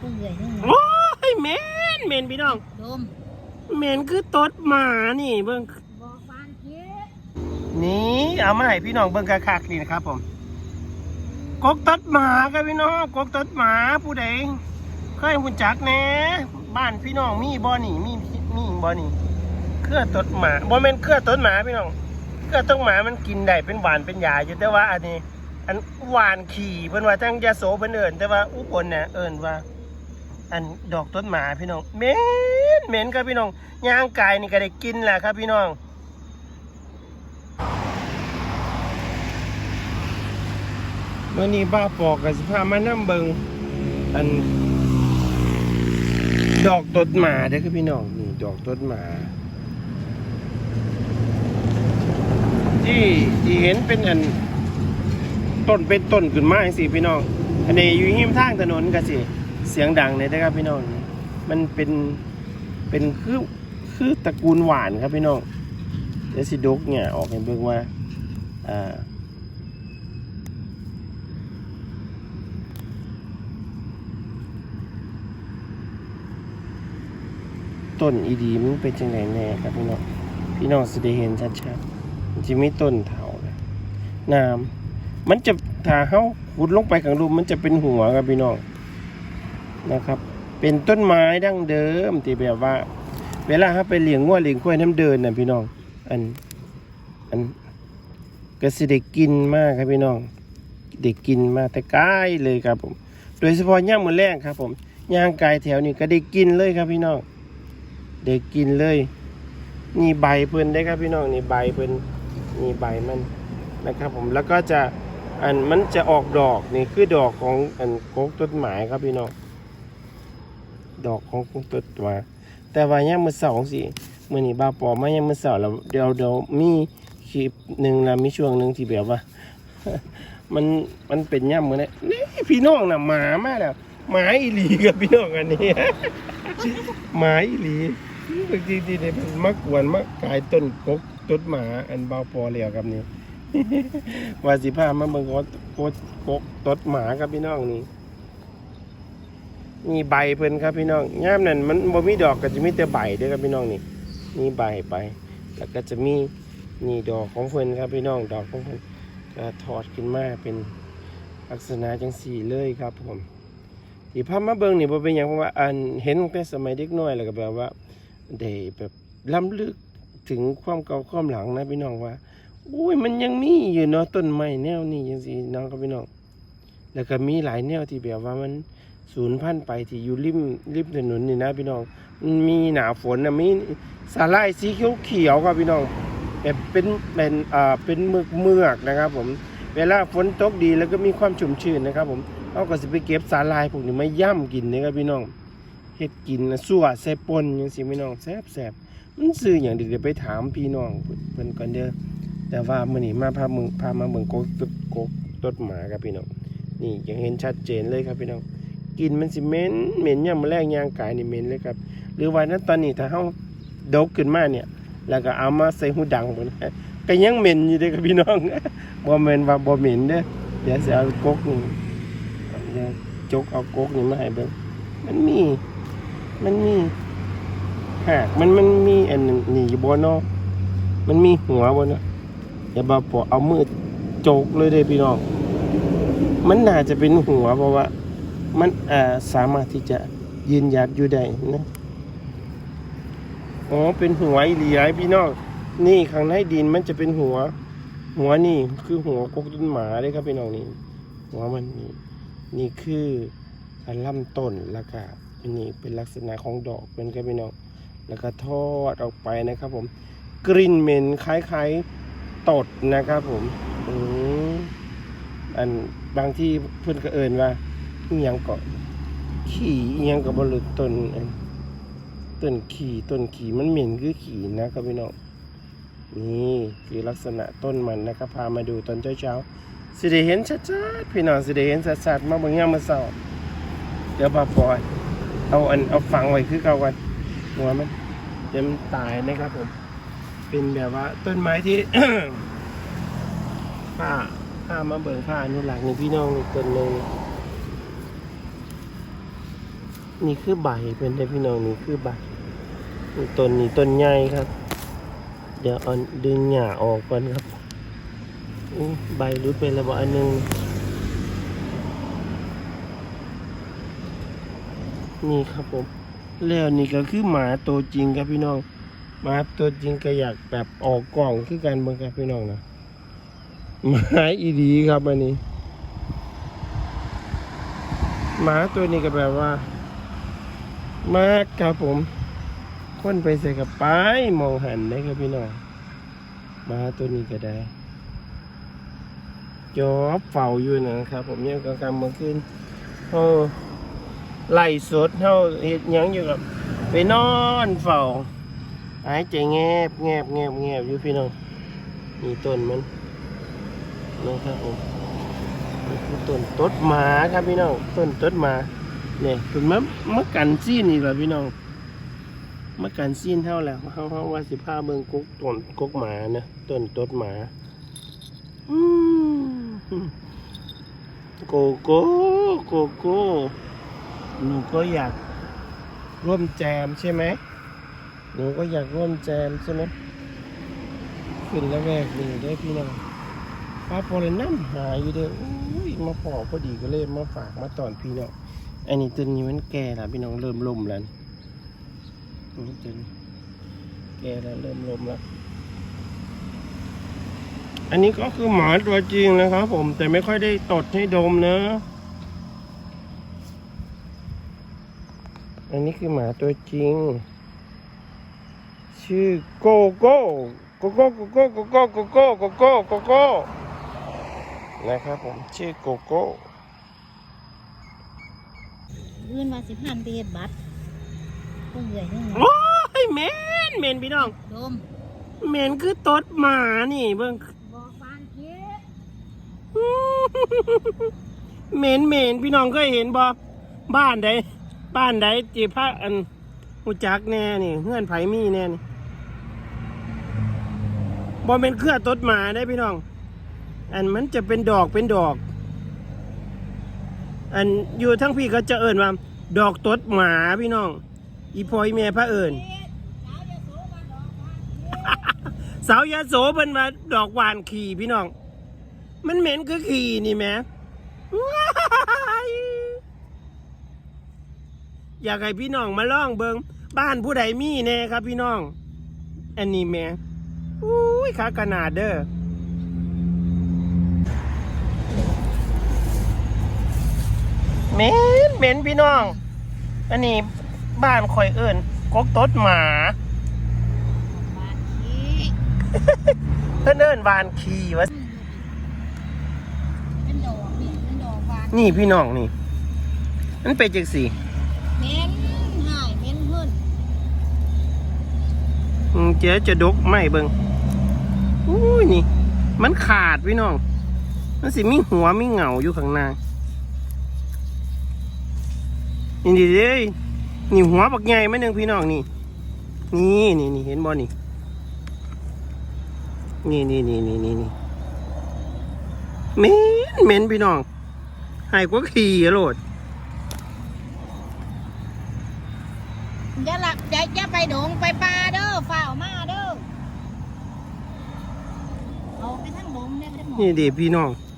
เปื่อยนี่โอ้ยเหมนเหมนพี่น้องดมเหมนคือตดหมานี่เบิ่งบอกฟานเจี๊ยบนี่เอามาให้พี่น้องเบิ่งคักๆนี่นะครับผมกกตดหมาครับพี่น้องกกตดหมาผู้ใดเคยหุ่นจักแหน่บ้านพี่น้องมีบ่นี่มีมีบ่นี่เครือตดหมาบ่แม่นเครือตดหมาพี่น้องเครือตดหมามันกินได้เป็นหวานเป็นยาอยู่แต่ว่าอันนี้อันหวานขี่เพิ่นว่าจังยาโสเพิ่นเอิ้นแต่ว่าอุบลน่ะเอิ้นว่า อันดอกต้นหมาพี่น้องเหม็นเหม็นครับพี่น้องย่างไกายนี่ก็ได้กินแหละครับพี่น้องเมื่อนี้บ้าปอกกับสิพามานั่งเบิงอัน ดอกต้นหมาเด้อครับพี่น้องนี่ดอกต้นหมา ที่ที่เห็นเป็นอันต้นเป็นต้นขึ้นมาสิพี่น้อง อันนี้อยู่หิมทางถนนก็สิ เสียงดังเลยนะครับพี่น้อง มันเป็นเป็นคือคือตระกูลหวานครับพี่น้องเดี๋ยวสิดกเนี่ยออกให้เบิ่งว่าอ่าต้นอีดีมันเป็นจังไงแน่ครับพี่น้อง พี่น้องสิได้เห็นชัดๆมันจะมีต้นเถาเลยน้ำมันจะถ้าเฮาขุดลงไปข้างรูมมันจะเป็นหัวครับพี่น้อง นะครับ เป็นต้นไม้ดั้งเดิมที่แบบว่า เวลาเขาไปเลี้ยงงัวเลี้ยงควายน้ำเดินน่ะพี่น้อง อัน อันก็สิได้กินมากครับพี่น้องได้กินมาแต่ใกล้เลยครับผม โดยเฉพาะย่างมือแรกครับ ผมย่างกายแถวนี้ก็ได้กินเลยครับพี่น้องได้กินเลยนี่ใบเพิ่นได้ครับพี่น้องนี่ใบเพิ่นนี่ใบมันนะครับ ผมแล้วก็จะอันมันจะออกดอกนี่คือดอกของอันโกกต้นไม้ครับพี่น้อง ดอกของกุ้งตดมาแต่ว่ายังมือเสาสิมือนี้บ้าปอมายังมือเสาแล้วเดี๋ยวเดี๋ยวมีคลิปหนึ่งแล้วมีช่วงหนึ่งที่แบบว่า มันมันเป็นย่ำมือนี่นี่พี่น้องน่ะหมามาแล้วหมาอีหลีกับพี่น้องอันนี้หมาอีหลีบางทีที่เนี่ยมันมักวนมักกายต้นกกต้นหมาอันเบาปอแล้วครับนี่ว่าสิพามาเบิ่งกกกกกต้นหมาครับพี่น้องนี่ มีใบเพิ่นครับพี่น้องย่ามนั่นมันบ่มีดอกก็จะมีแต่ใบเด้อครับพี่น้องนี่มีใบไป แล้วก็จะมีนี่ดอกของเพิ่นครับพี่น้องดอกของเพิ่นก็ถอดขึ้นมาเป็นลักษณะจังสี่เลยครับผมที่พามาเบิ่งนี่บ่เป็นหยังเพราะว่าอันเห็นตั้งแต่สมัยเด็กน้อยแล้วก็แบบว่าได้แบบล้ำลึกถึงความเก่าความหลังนะพี่น้องว่าอุ้ยมันยังมีอยู่เนาะต้นไม้แนวนี้จังซี่น้องครับพี่น้องแล้วก็มีหลายแนวที่แบบว่ามัน ศูนย์พันไปที่อยู่ริมริมถนนนี่นะพี่น้อง มีหนาฝนนะมีสาลายสีเขียวเขียวครับพี่น้องแบบเป็นเป็นอ่าเป็นเมือกเมือกนะครับผมเวลาฝนตกดีแล้วก็มีความชุ่มชื้นนะครับ ผมเราก็จะไปเก็บสาลายพวกนี้มาย่ำกินนะครับพี่น้องเฮ็ดกินนะสั่วใส่ปนยังสิพี่น้องแซ่บแซ่บมันซื้ออย่างเดียวไปถามพี่น้องเพิ่นก่อนเด้อแต่ว่ามื้อนี้มาพามึงพามาเบิ่งกกตึกกกต้นหมาครับพี่น้องนี่ยังเห็นชัดเจนเลยครับพี่น้อง กินมันสิเหม็นเหม็นย่ำมแรงยางกายนี่เหม็นเลยครับ หรือว่านั้นตอนนี้ถ้าเฮาดกขึ้นมาเนี่ย แล้วก็เอามาใส่หูดังพุ่นก็ยังเหม็นอยู่เด้ครับพี่น้องบ่แม่นว่าบ่เหม็นเด้อเดี๋ยวสิเอากกนี่จกเอากกนี่มาให้เบิ่งมันมี มันมีหากมันมันมีอันนี่อยู่บ่เนาะมันมีหัวบ่เนาะอย่าบ่ปอเอามือจกเลยเด้พี่น้อง มันน่าจะเป็นหัวเพราะว่า มันอาสามารถที่จะยืนหยัดอยู่ได้นะอ๋อเป็นหัวอีหลีไอ้พี่น้องนี่ข้างในดินมันจะเป็นหัว หัวนี่คือหัวกกต้นหมาเลยครับพี่น้องนี่หัวมันนี่นี่คือการลำต้นแล้วก็นี่เป็นลักษณะของดอกเป็นครับพี่น้องแล้วก็ทอดออกไปนะครับผม กลิ่นเหม็นคล้ายๆตดนะครับผมอืมอันบางที่เพื่อนก็เอินว่า อิหยังก็ขี่อิหยังก็บหลุดต้นต้นขี่ต้นขี่มันเหม็นคือขี่นะครับพี่น้องนี่คือลักษณะต้นมันนะครับพามาดูตอนเช้าๆสิได้เห็นชัดๆพี่น้องสิได้เห็นชัดๆมาเบางยามมาเศร้าเดี๋ยวบาปล่อยเอาอันเอาฝังไว้คือเก่ากันหัวมันเดี๋ยวมันตายนะครับผมเป็นแบบว่าต้นไม้ที่ผ้าผ้ามาเบิ่งผ้าอนุรักษ์นี่พี่น้องต้นหนึ่ง นี่คือใบเป็นได้พี่น้องนี่คือใบนี่ต้นนี่ต้นใหญ่ครับ เดี๋ยวเอาดึงหญ้าออกก่อนครับอู้ใบรุดไปแล้วบ่อันหนึ่งนี่ครับผม แล้วนี่ก็คือหมาตัวจริงครับพี่น้องหมาตัวจริงก็อยากแบบออกกล่องคือกันเบิ่งครับพี่น้องนะหมาอีดีครับอันนี้หมาตัวนี้ก็แบบว่า มากครับผม คนไปใส่กับป้ายมองหันได้ครับพี่น้องมาตัวนี้ก็ได้จอบเฝ้าอยู่นะครับ ผมยังกลางกลางเมื่อคืนเออไล่สดเท่าเห็ดยังอยู่กับ ไปนอนเฝ้าหายใจแงบแงบแงบแงบอยู่พี่น้องนี่ต้นมันนะครับผมนี่คือต้นตดหมาครับพี่น้องต้นตดหมา เนี่ยเป็นมะมะกันซีนนี่แหละพี่น้องมะกันซีนเท่าแล้วเฮาเฮาว่าสิพาเบิ่งกุกต้นกุกหมานะต้นตดหมาอืมโกโก้โกโก้หนูก็อยากร่วมแจมใช่ไหมหนูก็อยากร่วมแจมใช่ไหมขึ้นแล้วแวกนี่ได้พี่น้องปลาโปเลน้ำหายอยู่เด้ออุ้ยมาพอพอดีก็เลยมาฝากมาตอนพี่น้อง อันนี้ตัวนี้มันแก่แล้วพี่น้องเริ่มลมแล้วนี่ตัวนี้แก่แล้วเริ่มลมแล้ว อันนี้ก็คือหมาตัวจริงนะครับผมแต่ไม่ค่อยได้ตดให้ดมนะอันนี้คือหมาตัวจริง ชื่อโกโก้โกโก้โกโก้โกโก้โกโก้โกโก้โกโก้นะครับผมชื่อโกโก้ เงินว่าสิพันไปเฮ็ดบัตรก็เหนื่อยนี่โอ้ยเหมนเหมนพี่น้องโดมเหมนคือตดหมานี่เบิ่งบอกบ้านเก็บเหมนเหมนพี่น้องเคยเห็นบ่บ้านใดบ้านใดจีพระอันหูจักแน่นี่เงื่อนไผมีแน่นี่บ่เป็นเครือตดหมาได้พี่น้อง อันมันจะเป็นดอกเป็นดอก อันอยู่ทั้งพี่ก็จะเอิ่นว่า ดอกตดหมาพี่น้อง อีพอยแม่พระเอิ่นสาวยาโสเป็นมาดอกหวานขี่พี่น้อง มันเหม็นคือขี่นี่แหม่อยากให้พี่น้องมาล่องเบิงบ้านผู้ใดมีแน่ครับพี่น้อง อันนี้แหม่อุ้ยขาขนาดเด้อ เหม็นเหม็นพี่น้อง อันนี้บ้านคอยเอิญกกตดหมาบ้านขี้เพื่อนเอิญบานขี่วะเป็นดอกนี่เป็นดอกบานนี่พี่น้องนี่ มันเป็นจังสี่เหม็นหายเหม็นเพิ่นอืมเจ๊จะดกไม่เบิงอุ้ยนี่ มันขาดพี่น้อง มันสิมีหัวมีเหงาอยู่ข้างหน้า นี่ดิเด้ยนี่หัวบักใหญ่ไหมหนึ่งพี่น้องนี่ นี่นี่นี่เห็นบ่นี่ นี่นี่นี่นี่นี่นี่เหม็นเหม็นพี่น้องใหายกว่าขี่อะโลดอย่าหลักอย่าอย่าไปดงไปป่าเด้อฝ่าวมาเด้อเอาไปทั้งดงเนี่ยไปทั้งหมด นี่เด็พี่น้องเ